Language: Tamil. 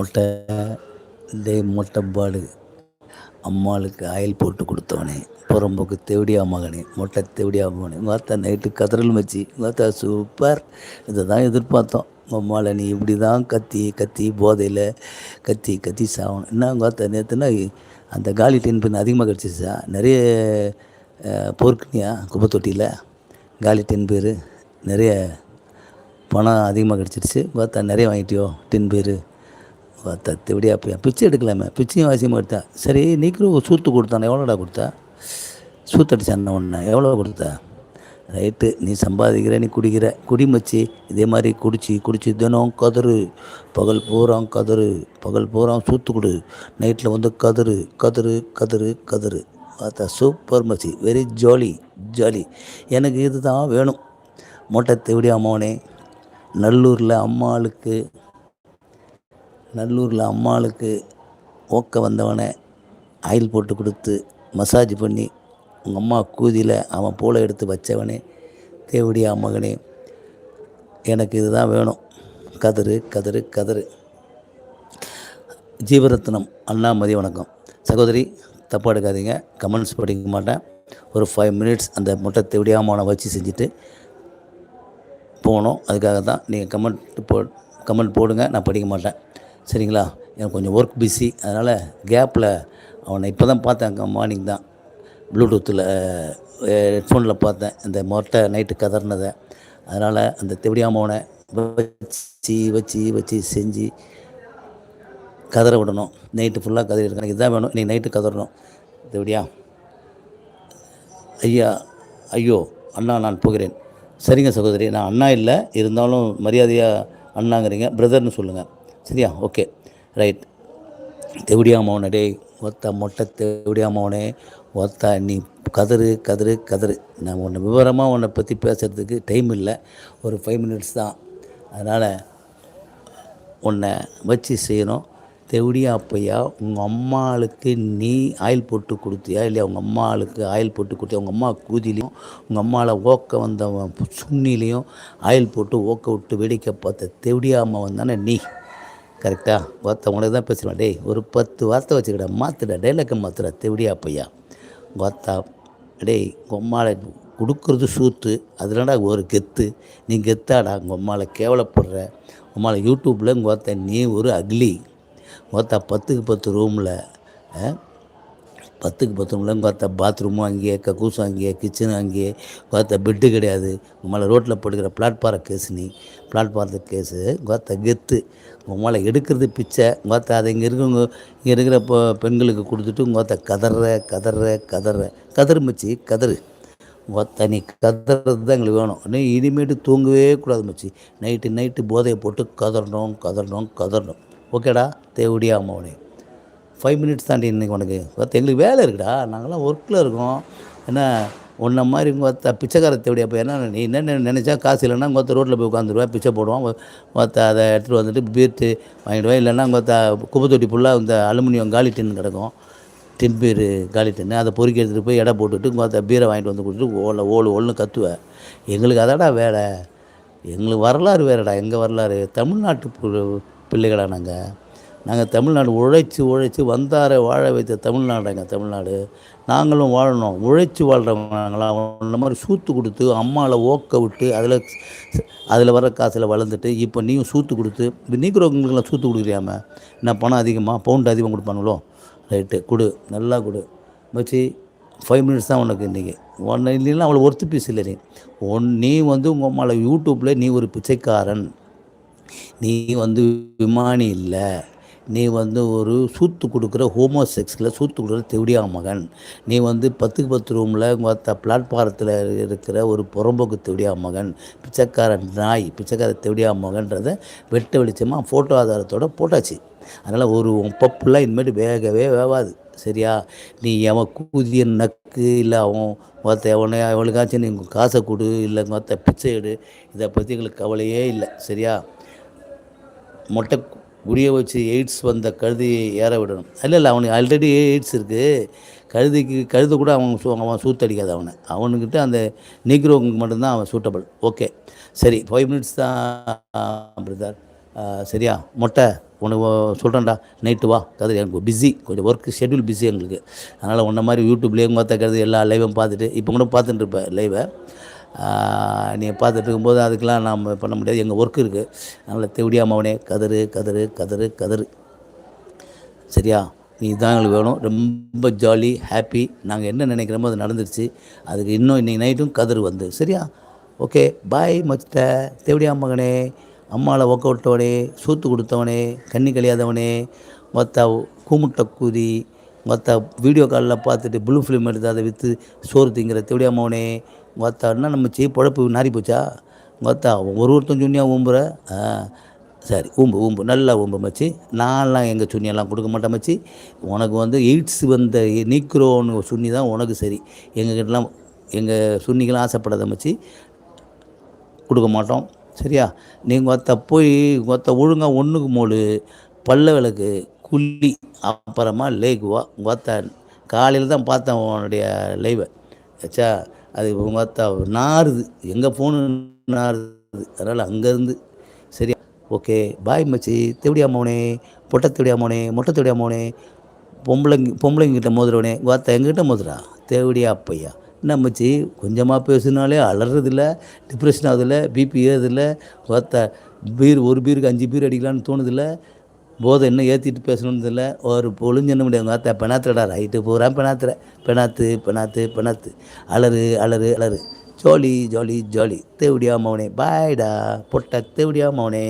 முட்டை டே முட்டைப்பாடு அம்மாளுக்கு ஆயில் போட்டு கொடுத்தவனே புறம்போக்கு தேவடியா மகனே முட்டை தேவடியா மகனே. பார்த்தா நைட்டு கதறல் வச்சு பார்த்தா சூப்பர். இதை தான் எதிர்பார்த்தோம். அம்மாவில் நீ இப்படி தான் கத்தி கத்தி போதையில் கத்தி கத்தி சாகணும் என்ன பார்த்தா நேற்றுனா அந்த காலி டின் பின் அதிகமாக கிடச்சிச்சா? நிறைய பொறுக்குனியா குப்பை தொட்டியில் காலி டென் பேர் நிறைய பணம் அதிகமாக கிடச்சிருச்சு. பார்த்தா நிறைய வாங்கிட்டியோ டென் பேர்? தத்து விடியா போய் பிச்சை எடுக்கலாமே. பிச்சையும் வாசியமாக எடுத்தா. சரி நீக்கிற சூத்து கொடுத்தானே எவ்வளோடா கொடுத்தா? சூத்தடிச்சான ஒன்று எவ்வளோ கொடுத்தா? ரைட்டு நீ சம்பாதிக்கிற நீ குடிக்கிற. குடிமச்சி இதே மாதிரி குடிச்சு குடிச்சு தினம் கதறு. பகல் பூராம் கதறு. பகல் பூராம் சூத்து கொடு. நைட்டில் வந்து கதறு கதறு கதறு கதறு. பார்த்தா சூப்பர் மச்சி. வெரி ஜாலி ஜாலி எனக்கு இது தான் வேணும். மொட்டை தேவடி அம்மாவனே நல்லூரில் அம்மாளுக்கு நல்லூரில் அம்மாளுக்கு ஓக்க வந்தவனை ஆயில் போட்டு கொடுத்து மசாஜ் பண்ணி உங்கள் அம்மா கூதியில் அவன் பூலை எடுத்து வச்சவனே தேவடியா மகனே எனக்கு இதுதான் வேணும். கதறு கதறு கதறு. ஜீவரத்னம் அண்ணாமதி வணக்கம். சகோதரி தப்பாக எடுக்காதீங்க கமெண்ட்ஸ் படிக்க மாட்டேன். ஒரு ஃபைவ் மினிட்ஸ் அந்த முட்டை தேவடியாமான வச்சு செஞ்சுட்டு போனோம் அதுக்காக தான் நீங்கள் கமெண்ட் போ கமெண்ட் போடுங்க. நான் படிக்க மாட்டேன். சரிங்களா? எனக்கு கொஞ்சம் ஒர்க் பிஸி அதனால் கேப்பில் அவனை இப்போ தான் பார்த்தேன் மார்னிங் தான். ப்ளூடூத்தில் ஹெட்ஃபோனில் பார்த்தேன். இந்த மொட்டை நைட்டு கதறினதை. அதனால் அந்த தெவடியாமவனை வச்சு வச்சு வச்சு செஞ்சு கதற விடணும். நைட்டு ஃபுல்லாக கதறி இருக்கணும் இதுதான் வேணும். இன்றைக்கி நைட்டு கதறணும். தெவடியா ஐயா ஐயோ அண்ணா நான் போகிறேன். சரிங்க சகோதரி நான் அண்ணா இல்லை. இருந்தாலும் மரியாதையாக அண்ணாங்கிறீங்க. பிரதர்னு சொல்லுங்கள் சரியா? ஓகே ரைட் தெவடியா டேய் ஒத்த மொட்டை தெவடியா மௌனே ஒத்த நீ கதறு கதறு கதறு. நான் உன்னை விவரமாக உன்னை பற்றி பேசுகிறதுக்கு டைம் இல்லை. ஒரு ஃபைவ் மினிட்ஸ் தான். அதனால் உன்னை வச்சு செய்யணும். தெவிடியா அப்பையா உங்கள் அம்மாளுக்கு நீ ஆயில் போட்டு கொடுத்தியா? இல்லையா உங்கள் அம்மாளுக்கு ஆயில் போட்டு கொடுத்தியா? உங்கள் அம்மா கூதிலையும் உங்கள் அம்மாவில் ஓக்க வந்த சுண்ணிலையும் ஆயில் போட்டு ஓக்க விட்டு வேடிக்கை பார்த்த தெவடியா அம்மா வந்தானே நீ? கரெக்டாக ஒருத்தவங்களுக்கு தான் பேசுகிறேன் டேய் ஒரு பத்து வார்த்தை வச்சுக்கிட. மாற்றுடா டைலாக்கை மாற்றுடா தெவடியா பையா கோத்தா டேய் உம்மாலை கொடுக்குறது சூத்து. அதுலடா ஒரு கெத்து. நீ கெத்தாடா. உங்கள் கேவலப்படுற. உம்மாளை யூடியூப்பில் கோத்த நீ ஒரு அக்லி. கோத்தா பத்துக்கு பத்து ரூமில் பத்துக்கு பத்து ரூமில் பார்த்தா பாத்ரூமும் அங்கேயே கக்கூசும் அங்கேயே கிச்சனும் அங்கேயே பார்த்தா பெட்டு கிடையாது. உங்களை ரோட்டில் படுக்கிற பிளாட்பார கேஸ் நீ. பிளாட்பாரத்து கேஸு பார்த்தா கெத்து. உங்களை எடுக்கிறது பிச்சை. பார்த்தா அதை இங்கே இருக்கவங்க இங்கே இருக்கிற இப்போ பெண்களுக்கு கொடுத்துட்டு பார்த்தா கதற கதற கதற. கதறு மச்சி கதறு. ஒத்த நீ கதறது தான் எங்களுக்கு வேணும். நீ இனிமேட்டு தூங்கவே கூடாது மச்சி. நைட்டு நைட்டு போதையை போட்டு கதறணும் கதறணும் கதறணும். ஓகேடா தேவடியா அம்மாவனே ஃபைவ் மினிட்ஸ் தாண்டி இன்றைக்கி உனக்கு. பார்த்து எங்களுக்கு வேலை இருக்குடா. நாங்களாம் ஒர்க்கில் இருக்கோம். என்ன உன்ன மாதிரி பார்த்தா பிச்சைக்காரத்தை தேவடியா அப்போ என்ன நீ என்ன நினச்சா காசு இல்லைன்னா கொத்த ரோட்டில் போய் உட்காந்துருவேன் பிச்சை போடுவான். பார்த்தா அதை எடுத்துகிட்டு வந்துட்டு பீர்ட்டு வாங்கிடுவேன் இல்லைன்னா பார்த்தா குப்பை தொட்டி ஃபுல்லாக இந்த அலுமினியம் காலி டின் கிடக்கும். டின் பீர் காலி டின்னு. அதை பொறுக்கி எடுத்துகிட்டு போய் எடை போட்டுட்டு பார்த்தா பீரை வாங்கிட்டு வந்து கொடுத்துட்டு ஓல ஓலு ஓல்னு கத்துவேன் எங்களுக்கு அதாடா வேலை. எங்களுக்கு வரலாறு வேறடா. எங்கள் வரலாறு? தமிழ்நாட்டு பு- பிள்ளைகளா நாங்கள் நாங்கள் தமிழ்நாடு உழைச்சி உழைச்சி வந்தாரை வாழ வைத்த தமிழ்நாடுங்க தமிழ்நாடு. நாங்களும் வாழணும். உழைச்சி வாழ்கிறவங்க நாங்களாம் இந்த மாதிரி சூத்து கொடுத்து அம்மாவில் ஓக்க விட்டு அதில் அதில் வர காசில் வளர்ந்துட்டு இப்போ நீயும் சூத்து கொடுத்து இப்போ நீக்கிறவங்களுக்குலாம் சூத்து கொடுக்குறியாம? என்ன பணம் அதிகமாக பவுண்டு அதிகமாக கொடுப்பானுங்களோ? ரைட்டு கொடு. நல்லா கொடு. வச்சு ஃபைவ் மினிட்ஸ் தான் உனக்கு இன்றைக்கி ஒன்று இல்லைன்னா அவ்வளோ ஒர்த்து பீஸ் இல்லை நீ. ஒன் நீ வந்து உங்கள் அம்மாவில் யூடியூப்பில் நீ ஒரு பிச்சைக்காரன். நீ வந்து விமானி இல்லை. நீ வந்து ஒரு சூத்து கொடுக்குற ஹோமோ செக்ஸில் சூத்து கொடுக்குற தெவிடியா மகன். நீ வந்து பத்துக்கு பத்து ரூமில் மற்ற பிளாட்பாரத்தில் இருக்கிற ஒரு புறம்போக்கு தெவிடியா மகன் பிச்சைக்கார நாய் பிச்சைக்கார தெவிடியா மகன்றதை வெட்ட வெளிச்சமாக ஃபோட்டோ ஆதாரத்தோட போட்டாச்சு. அதனால் ஒரு பப்புலாம் இனிமேட்டு வேகவே வேவாது. சரியா? நீ எவன் கூதிய நக்கு இல்லை அவன் மற்ற எவனே அவளுக்காச்சும் நீ காசை கொடு இல்லை மற்ற பிச்சை எடு. இதை பற்றி எங்களுக்கு கவலையே இல்லை. சரியா? மொட்டை குடிய வச்சு எய்ட்ஸ் வந்த கழுதையை ஏற விடணும். இல்லை இல்லை அவனுக்கு ஆல்ரெடி எய்ட்ஸ் இருக்குது கழுதிக்கு கழுது கூட அவன் அவன் சூத்தடிக்காது அவனை. அவனுக்கிட்ட அந்த நீக்ரோவுக்கு மட்டும்தான் அவன் சூட்டபிள் ஓகே சரி ஃபைவ் மினிட்ஸ் தான் பிரதர் சரியா? மொட்டை உனக்கு சொல்கிறேன்டா நைட்டு வா கதிரி எனக்கு பிஸி கொஞ்சம் ஒர்க் ஷெட்யூல் பிஸி எங்களுக்கு. அதனால் உன்ன மாதிரி யூடியூப்லேயும் பார்த்தா கருது எல்லா லைவும் பார்த்துட்டு இப்போ கூட பார்த்துட்டு இருப்பேன் லைவை நீ பார்த்துட்டு இருக்கும்போது அதுக்கெலாம் நம்ம பண்ண முடியாது. எங்கள் ஒர்க் இருக்குது அதனால் தேவடியா மவனே கதறு கதறு கதறு கதறு. சரியா? நீ தான் எங்களுக்கு வேணும். ரொம்ப ஜாலி ஹாப்பி நாங்கள் என்ன நினைக்கிறோமோ அது நடந்துருச்சு. அதுக்கு இன்னும் இன்றைக்கி நைட்டும் கதிர் வந்து. சரியா? ஓகே பாய் மச்சிட்ட தேவடியா மகனே அம்மாவில் ஒக்க விட்டவனே சூத்து கொடுத்தவனே கண்ணி கழியாதவனே மொத்த கூமுட்டை கூதி மொத்த வீடியோ காலில் பார்த்துட்டு ப்ளூ ஃபிலிம் எடுத்து அதை விற்று சோறு திங்கிற தேவடியா மகனே கொத்தான்னா நம்ம செய்ய பொழப்பு நாரி போச்சா? கொத்தா ஒரு ஒருத்தன் சுண்ணியாக ஊம்புற? ஆ சரி ஊம்பு ஊம்பு நல்லா ஊம்பு மச்சி. நான்லாம் எங்கள் சுண்ணியெல்லாம் கொடுக்க மாட்டேன் மச்சி. உனக்கு வந்து எய்ட்ஸ் வந்த நீக்கிறோன்னு சுண்ணி தான் உனக்கு சரி. எங்ககிட்டலாம் எங்கள் சுண்ணிக்கெல்லாம் ஆசைப்படாத மச்சி கொடுக்க மாட்டோம். சரியா? நீங்கள் ஒத்த போய் ஒத்த ஒழுங்காக ஒன்றுக்கு மூணு பல்ல விளக்கு குள்ளி அப்புறமா லேக்குவா. ஒத்த காலையில் தான் பார்த்தேன் உன்னுடைய லைவை ஆச்சா அது பார்த்தா நாறுது. எங்கே ஃபோனு நாறுது. அதனால் அங்கேருந்து சரியா ஓகே பாய் மச்சி. தேவடியா மோனே? பொட்டை தேவடியா மோனே? மொட்டை தேவடியா மோனே? பொம்பளைங்க பொம்பளைங்கிட்ட மோதுறவனே? வார்த்தை எங்கிட்ட மோதுறா? தேவடியா அப்பையா? என்ன மச்சி? கொஞ்சமாக பேசுனாலே அலறதில்ல டிப்ரெஷன் ஆகுதில்ல பிபி ஏறுதில்ல வார்த்தை பீர் ஒரு பீருக்கு அஞ்சு பீர் அடிக்கலான்னு தோணுதில்ல போதை என்ன ஏற்றிட்டு பேசணும்னு தெரியல. ஒரு பொழிஞ்சென்ன முடியாது அத்தை பெணாத்துடா ரைட்டு பூரா பெணாத்துற பெணாத்து பெணாத்து பெணாத்து அலறு அலறு அலறு. ஜோலி ஜோலி ஜோலி. தேவடியா மௌனே பாய்டா பொட்ட தேவடியா மௌனே